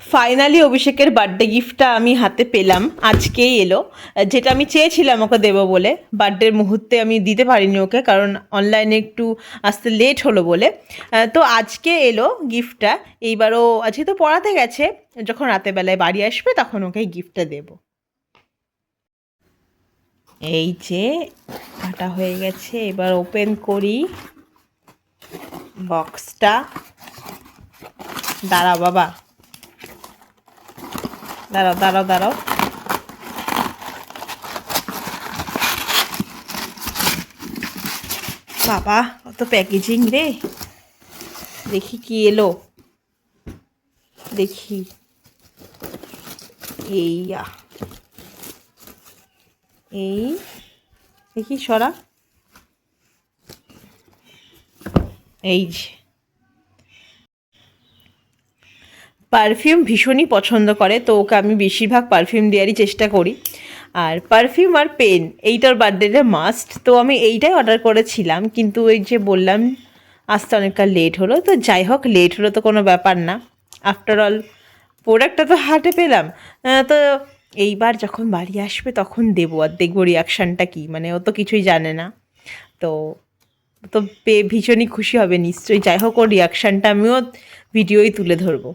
Finally অভিষেকের birthday গিফটটা আমি হাতে পেলাম। আজকেই এলো। যেটা আমি চেয়েছিলাম ওকে দেবো বলে বার্থডের মুহূর্তে আমি দিতে পারিনি ওকে, কারণ অনলাইনে একটু আসতে লেট হলো বলে। তো আজকে এলো গিফটটা এইবারও আজকে তো পড়াতে গেছে। যখন রাতের বেলায় বাড়ি আসবে, তখন ওকে গিফটটা দেবো। এই যে, কাটা হয়ে গেছে। এবার ওপেন করি। বক্সটা দাঁড়া বাবা। দাঁড়াও দাঁড়াও দাঁড়াও। বাবা কত প্যাকেজিং রে। দেখি কি এলো। দেখি। এই আ। এই। দেখি সরা। এই যে। পারফিউম ভীষণই পছন্দ করে, তো ওকে আমি বেশিরভাগ পারফিউম দেওয়ারই চেষ্টা করি। আর পারফিউম আর পেন এইটার বার্থডেতে মাস্ট তো আমি এইটাই অর্ডার করেছিলাম, কিন্তু ওই যে বললাম, আসতে অনেকটা লেট হলো, তো যাই হোক লেট হলো তো কোনো ব্যাপার না। আফটার অল প্রোডাক্টটা তো হাটে পেলাম। তো এইবার যখন বাড়ি আসবে তখন দেবো, আর দেখব রিয়াকশানটা কী মানে ও তো কিছুই জানে না। তো তো পেয়ে ভীষণই খুশি হবে নিশ্চয়ই, যাই হোক, ওর রিয়াকশানটা আমিও ভিডিওই তুলে ধরবো।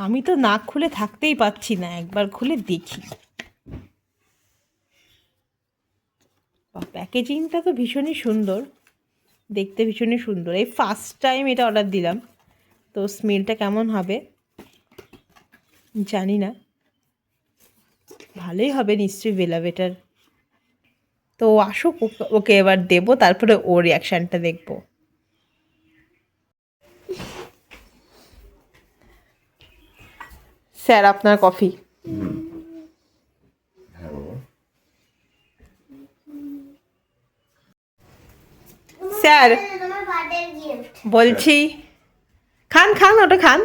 আমি তো নাক খুলে থাকতেই পাচ্ছি না, একবার খুলে দেখি। প্যাকেজিংটা তো ভীষণই সুন্দর, দেখতে ভীষণই সুন্দর। এই ফার্স্ট টাইম এটা অর্ডার দিলাম, তো স্মেলটা কেমন হবে? জানি না। ভালোই হবে নিশ্চয়ই বেলাভেটার তো আসুক, ওকে- এবার দেবো, তারপরে ওর রিয়াকশানটা দেখব। স্যার আপনার কফি। স্যার বলছি খান খান ওটা খান।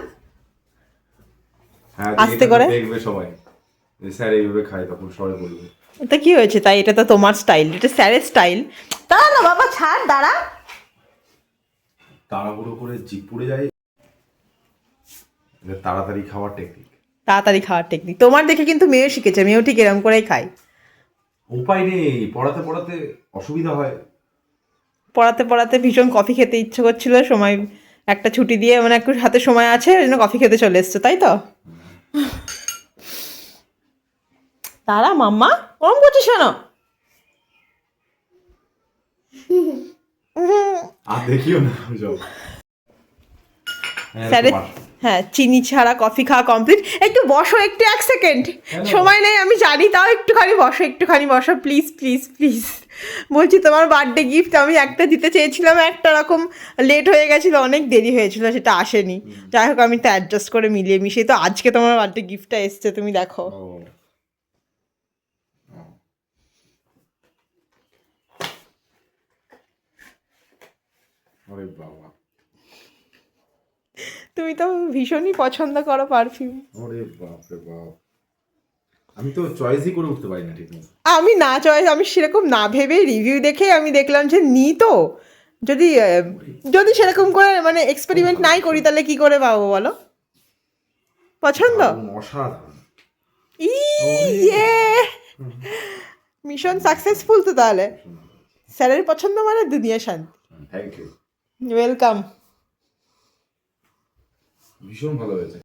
হ্যাঁ আস্তে করে? দেখবে সবাই। স্যার এইভাবে খায় তখন সবাই বলবে। এটা কি হয়েছে তাই? এটা তো তোমার স্টাইল এটা স্যারের স্টাইল। দাঁড়া না বাবা ছাড় দাঁড়া। তাড়াহুড়ো করে জিপ পুড়ে যায়। তাড়াতাড়ি খাওয়ার টেকনিক তাড়াতাড়ি খাওয়ার টেকনিক তোমার দেখে কিন্তু মেয়েও শিখেছে মেয়েও ঠিক এরকম করেই খায়। উপায় নেই পড়াতে পড়াতে অসুবিধা হয়। পড়াতে পড়াতে ভীষণ কফি খেতে ইচ্ছে করছিল সময় একটা ছুটি দিয়ে মানে একটু হাতে সময় আছে ওই জন্য কফি খেতে চলে এসছে তাই তো? তারা মাম্মা ওরম করছিস কেন? আর দেখিও না হ্যাঁ, স্যারের। হ্যাঁ চিনি ছাড়া কফি খাওয়া কমপ্লিট একটু বসো একটু এক সেকেন্ড সময় নেই আমি জানি তাও একটুখানি বসো একটুখানি বসো প্লিজ প্লিজ প্লিজ বলছি তোমার বার্থডে গিফট আমি একটা দিতে চেয়েছিলাম একটা রকম লেট হয়ে গেছিল অনেক দেরি হয়েছিল সেটা আসেনি। যাই হোক আমি তো অ্যাডজাস্ট করে মিলিয়ে মিশিয়ে তো আজকে তোমার বার্থডে গিফটটা এসছে তুমি দেখো। বাবা। তুমি তো ভীষণই পছন্দ করো পারফিউম ওরে বাপ রে বাপ। আমি তো চয়েসই করে উঠতে পারি না ঠিক আমি না চয়েস আমি সেরকম না ভেবে রিভিউ দেখে আমি দেখলাম যে নি তো। যদি যদি সেরকম করে মানে এক্সপেরিমেন্ট নাই করি তাহলে কি করে পাবো বলো? পছন্দ? ইয়ে। মিশন সাকসেসফুল তো তাহলে। স্যারের পছন্দ মানে দুনিয়া শান্তি। থ্যাংক ইউ ওয়েলকাম ভীষণ ভালো হয়েছে।